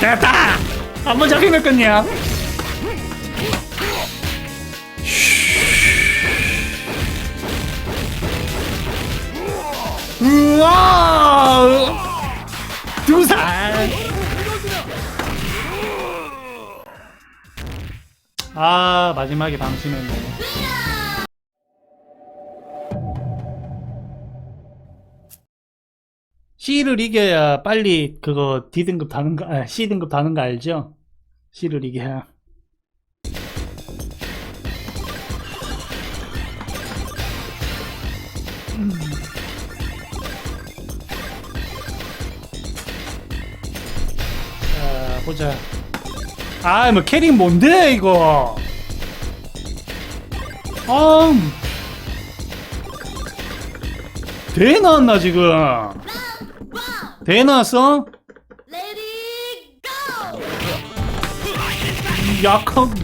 됐다! 한 번 잡히면 끝이야. 우와! 두 살! 아, 마지막에 방심했네. C를 이겨야 빨리 그거 D등급 다는 거, 아, C등급 다는 거 알죠? C를 이겨야. 음. 자, 보자. 아, 뭐 캐릭 뭔데 이거? 아, 대 나왔나 지금? 대 나왔어? Let it go! 약한.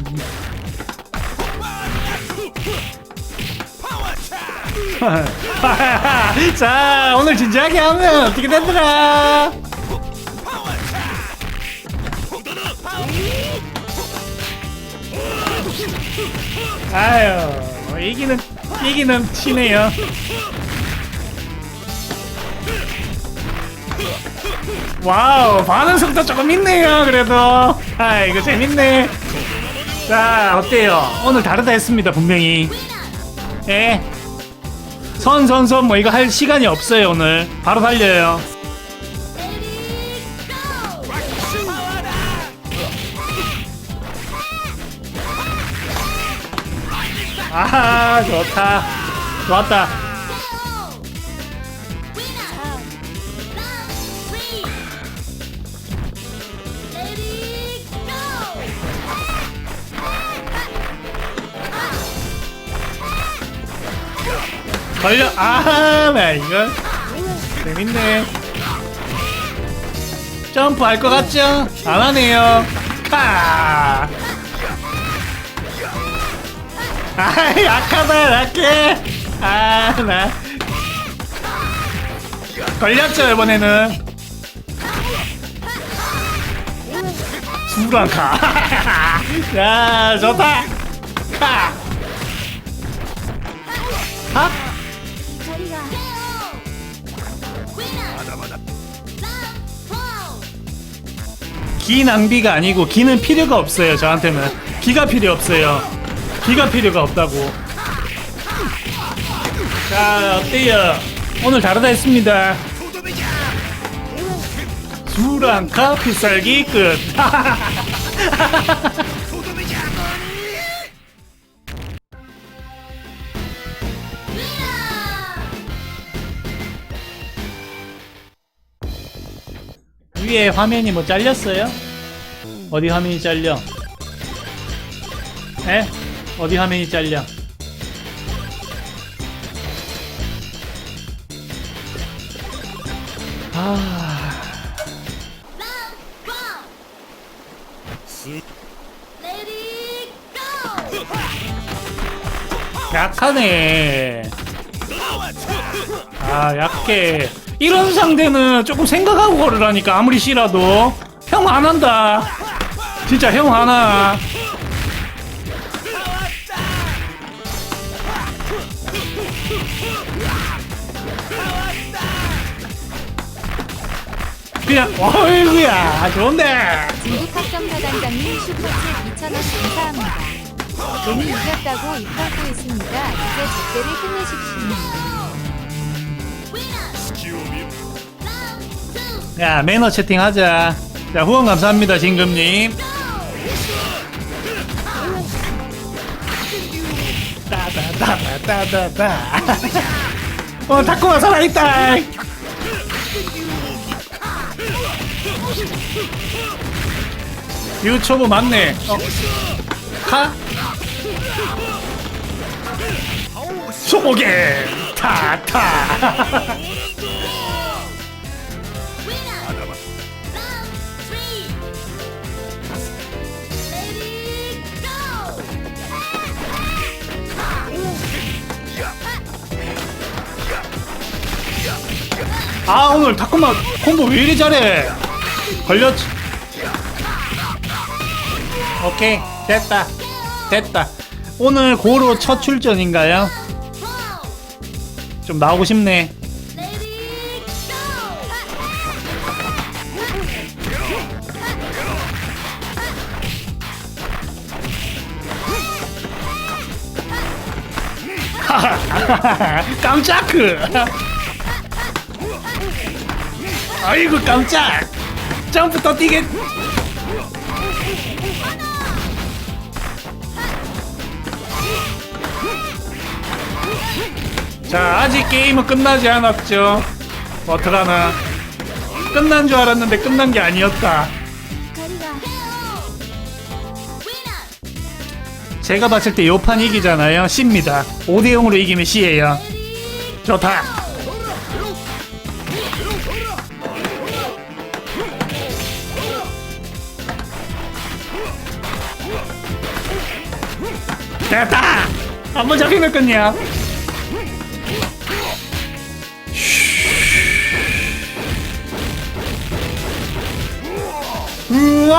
자, 오늘 진지하게 하면 어떻게 되더라? 아유, 뭐 이기는 이기는 치네요. 와우, 반응 속도 조금 있네요. 그래도 아, 이거 재밌네. 자, 어때요? 오늘 다르다 했습니다, 분명히. 예. 선, 선, 선, 뭐 이거 할 시간이 없어요, 오늘. 바로 달려요. 아하, 좋다. 좋았다. 걸려. 아, 나 이거. 재밌네. 점프 할 것 같죠? 안 하네요. 카. 아, 약하다, 약해. 아, 나. 걸렸죠, 이번에는. 수랑카. 야, 좋다. 카. 하? 기 낭비가 아니고 기는 필요가 없어요 저한테는. 기가 필요 없어요. 기가 필요가 없다고. 자 어때요? 오늘 다르다 했습니다. 수랑카 필살기 끝 위에 화면이 뭐 잘렸어요? 어디 화면이 잘려? 에? 어디 화면이 잘려? 아! 약하네. 아, 약해. 이런 상대는 조금 생각하고 걸으라니까, 아무리 싫어도. 형 안 한다. 진짜 형 하나. 그냥, 어이구야. 좋은데. 중국 학점 사단장님 슈퍼챗 2,000원 감사합니다. 이겼다고 입 털고 있습니다. 이제 적대를 끝내십시오. 야 매너 채팅하자. 자 후원 감사합니다 진금님. 따다다다다다다. 어 타코가 살아있다. 유초보 맞네. 어. 카? 소고개 타타 아 오늘 타코마 콤보 왜 이리 잘해 걸렸 오케이 됐다 됐다 오늘 고로 첫 출전인가요? 좀 나오고 싶네. 깜짝 아이고 깜짝. 점프 더 뛰겠 자 아직 게임은 끝나지 않았죠. 어떡하나 끝난 줄 알았는데 끝난 게 아니었다. 제가 봤을 때 요판 이기잖아요. C입니다. 5대0으로 이기면 C예요. 좋다 됐다! 한 번 잡히겠군요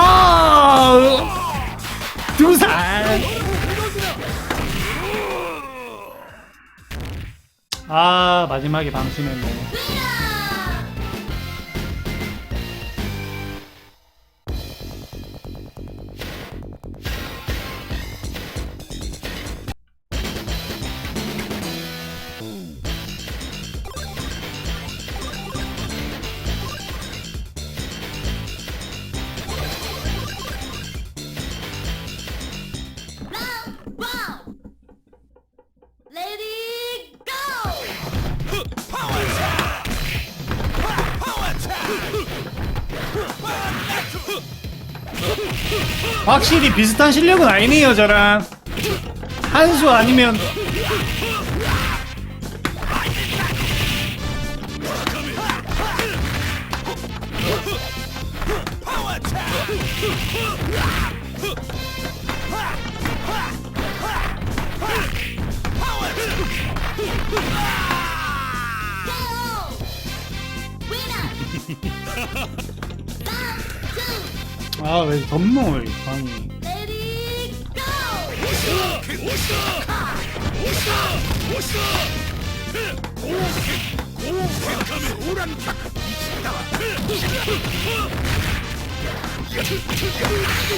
우와! 두살! 아 마지막에 방심했네 확실히 비슷한 실력은 아니네요 저랑 한 수 아니면. 아왜 덤노 방이.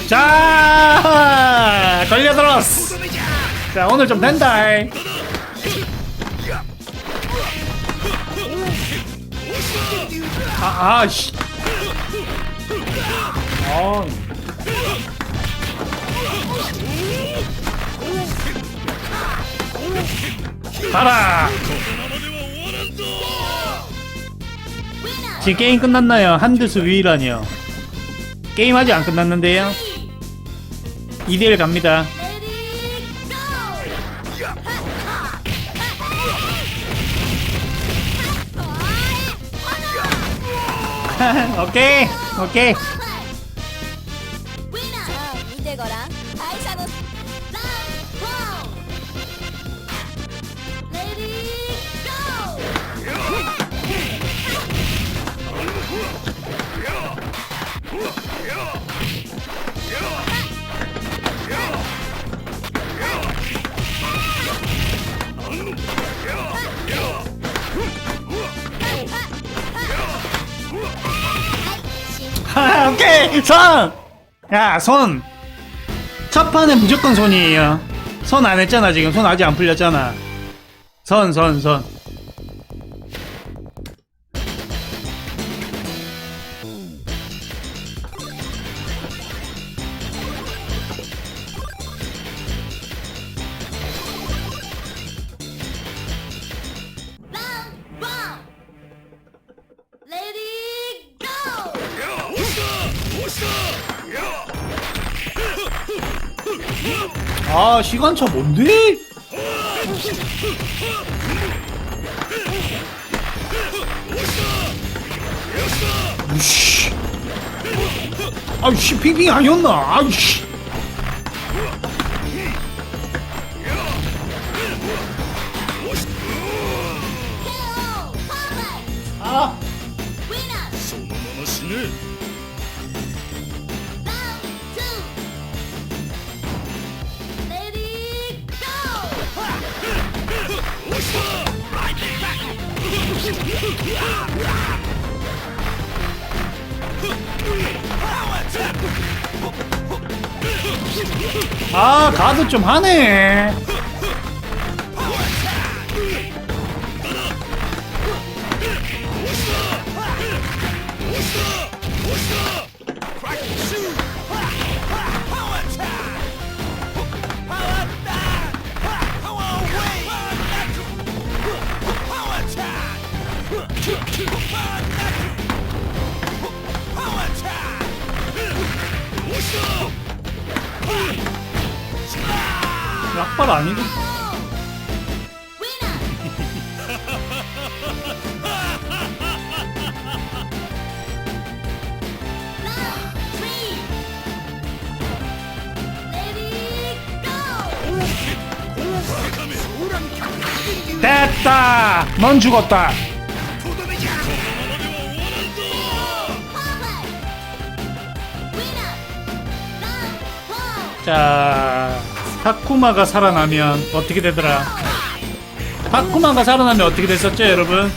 자 걸려들었어. 자 오늘 좀 된다. 아, 아 씨. 아. 가라. 지금 게임 끝났나요? 한두수 유일하니요 게임 아직 안 끝났는데요 2대1 갑니다. 오케이 오케이 손! 야 손! 첫 판에 무조건 손이에요 손 안 했잖아 지금 손 아직 안 풀렸잖아 손 손, 손. 아 시간차 뭔데? 아이씨. 핑핑 아니었나? 아이씨 아 가드 좀 하네 약발 아니고. 됐다 넌 죽었다. 자 타쿠마가 살아나면 어떻게 되더라? 타쿠마가 살아나면 어떻게 됐었죠 여러분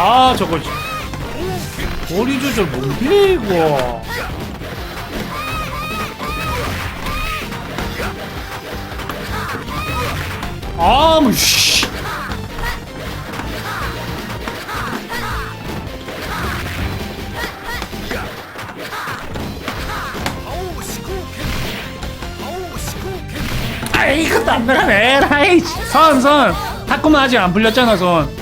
아 저거 거리 조절 뭔데 이거. 아뭐 씨. 아 이것도 안 나가네. 라이 선선. 타쿠마 아직 안 풀렸잖아 손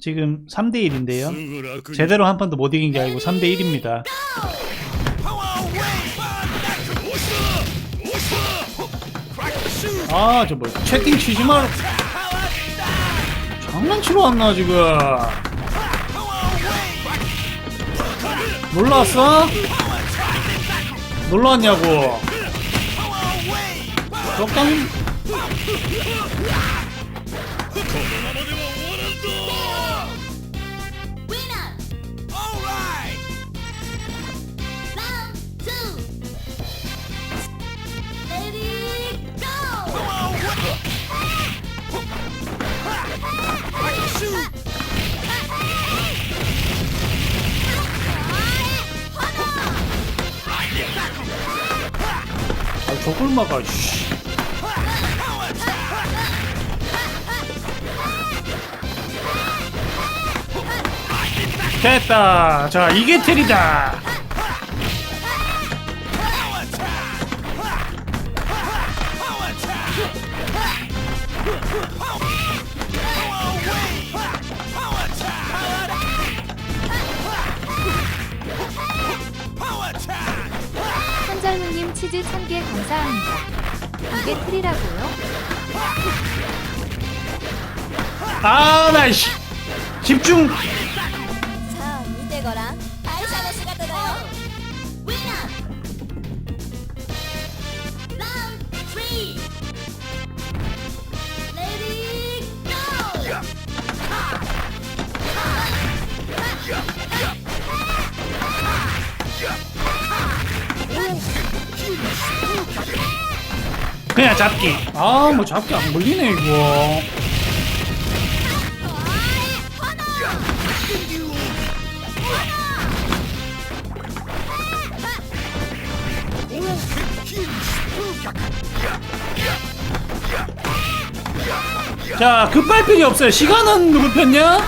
지금 3대 1인데요. 제대로 한 판도 못 이긴 게 아니고 3대 1입니다. 아, 저 뭐, 채팅 치지 마. 장난치러 왔나, 지금. 놀러 왔어? 놀러 왔냐고. 적당히. 아, 저걸 막아, 씨. 됐다. 자, 이게 틀이다. 이게 틀이라고요? 아, 나, 씨. 집중. 그냥 잡기. 아, 뭐 잡기 안 걸리네, 이거. 자, 급할 필요 없어요. 시간은 누구 편이야?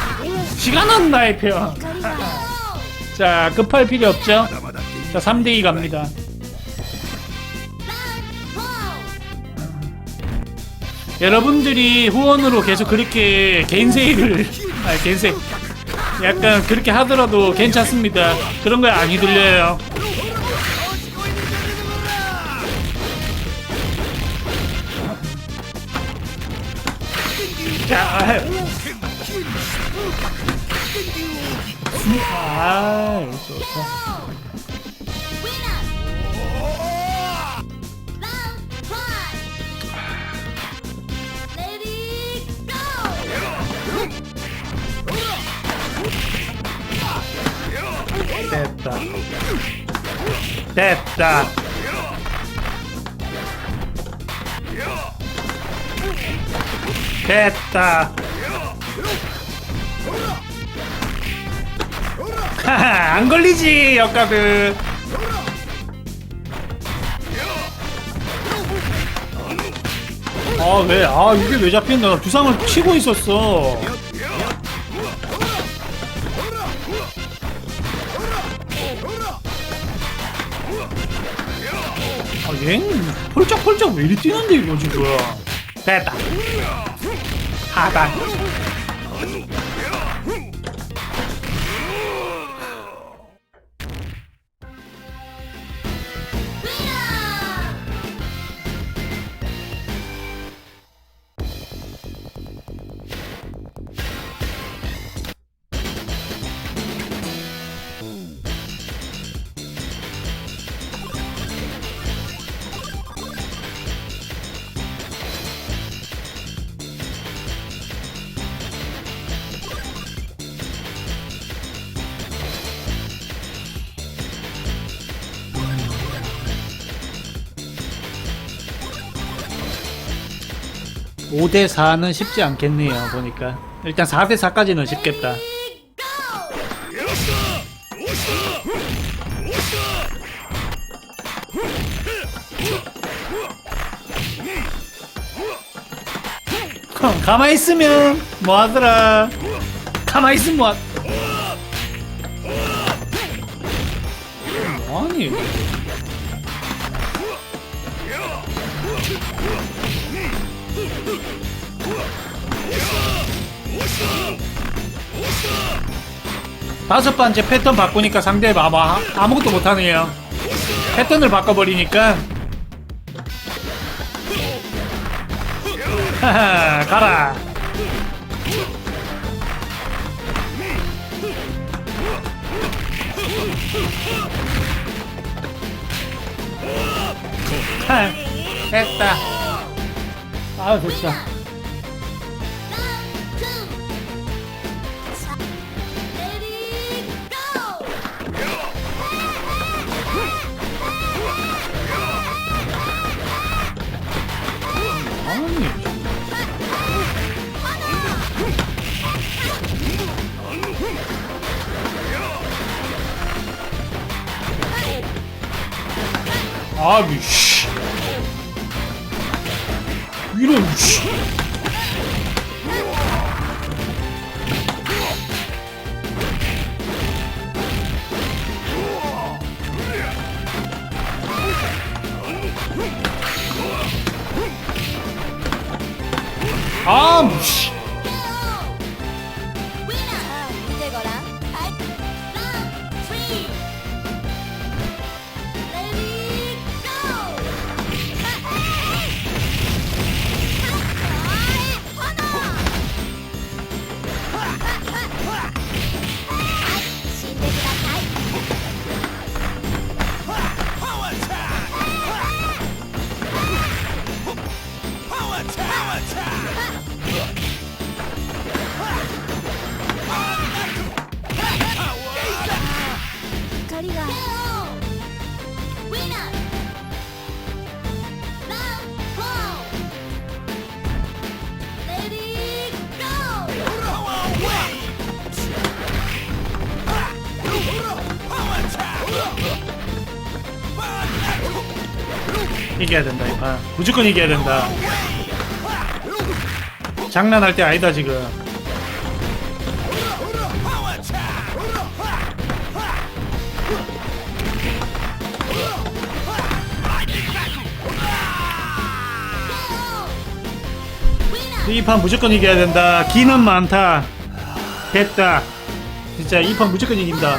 시간은 나의 편. 자, 급할 필요 없죠? 자, 3대2 갑니다. 여러분들이 후원으로 계속 그렇게 개인 세일을 아 개인 세일 약간 그렇게 하더라도 괜찮습니다. 그런 거에 안 휘둘려요. 자. 아, 좋다. 됐다. 됐다. 됐다. 하하, 안 걸리지, 역가드. 아, 왜? 아, 이게 왜 잡힌다? 나 두상을 치고 있었어. 엥? 폴짝폴짝 왜 이리 뛰는데 이거 지금 됐다. 하단 5대 4는 쉽지 않겠네요 보니까. 일단 4대 4까지는 쉽겠다. 가만히 있으면 뭐하더라? 가만히 있으면 뭐하 뭐하니 다섯 번째 패턴 바꾸니까 상대 봐봐 아무것도 못하네요. 패턴을 바꿔버리니까 하하 가라. 하, 됐다. 아유 됐다. 아, 씨. 이런, 씨. 아, 씨. 이겨야 된다. 아, 무조건 이겨야 된다. 장난할 때 아니다, 지금. 이 판 무조건 이겨야 된다. 기는 많다. 됐다. 진짜 이 판 무조건 이긴다.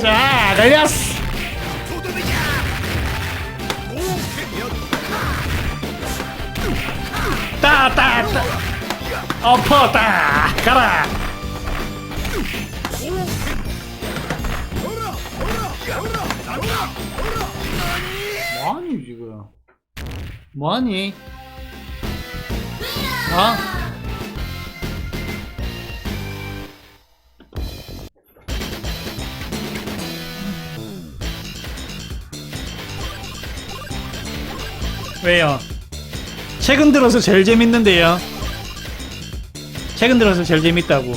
자, 걸렸어! 따, 따, 따! 엎어, 따! 가라! 뭐하니, 지금? 뭐하니? 어? 왜요? 최근 들어서 제일 재밌는데요. 최근 들어서 제일 재밌다고.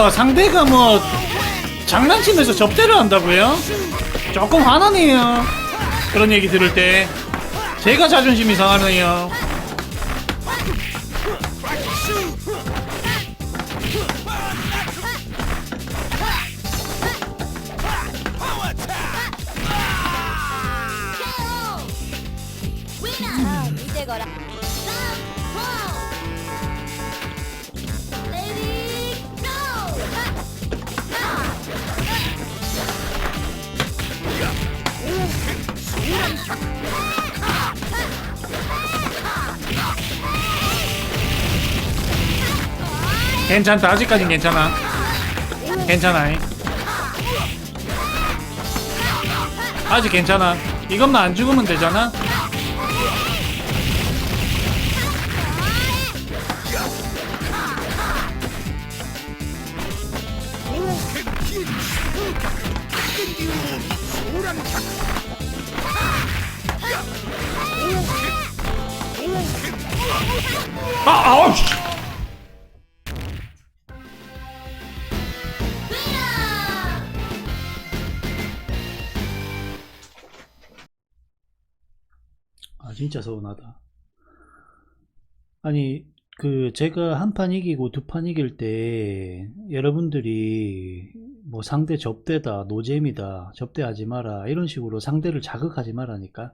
뭐 상대가 뭐 장난치면서 접대를 한다고요? 조금 화나네요. 그런 얘기 들을 때 제가 자존심이 상하네요. 괜찮다. 아직까진 괜찮아. 괜찮아. 아직 괜찮아. 이것만 안 죽으면 되잖아. 아, 아우! 진짜 서운하다. 아니 그 제가 한 판 이기고 두 판 이길 때 여러분들이 뭐 상대 접대다 노잼이다 접대하지 마라 이런 식으로 상대를 자극하지 말라니까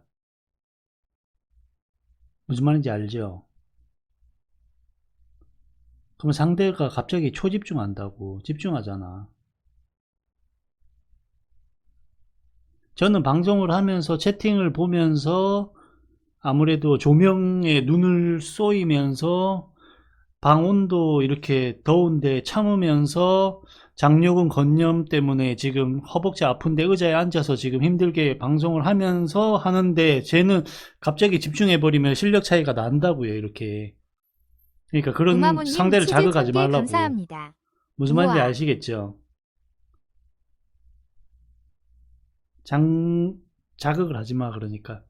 무슨 말인지 알죠? 그럼 상대가 갑자기 초집중한다고 집중하잖아. 저는 방송을 하면서 채팅을 보면서 아무래도 조명에 눈을 쏘이면서 방온도 이렇게 더운데 참으면서 장요근 건염 때문에 지금 허벅지 아픈데 의자에 앉아서 지금 힘들게 방송을 하면서 하는데 쟤는 갑자기 집중해버리면 실력 차이가 난다고요 이렇게 그러니까 그런 상대를 자극하지 말라고 감사합니다. 무슨 말인지 우와. 아시겠죠? 장 자극을 하지 마 그러니까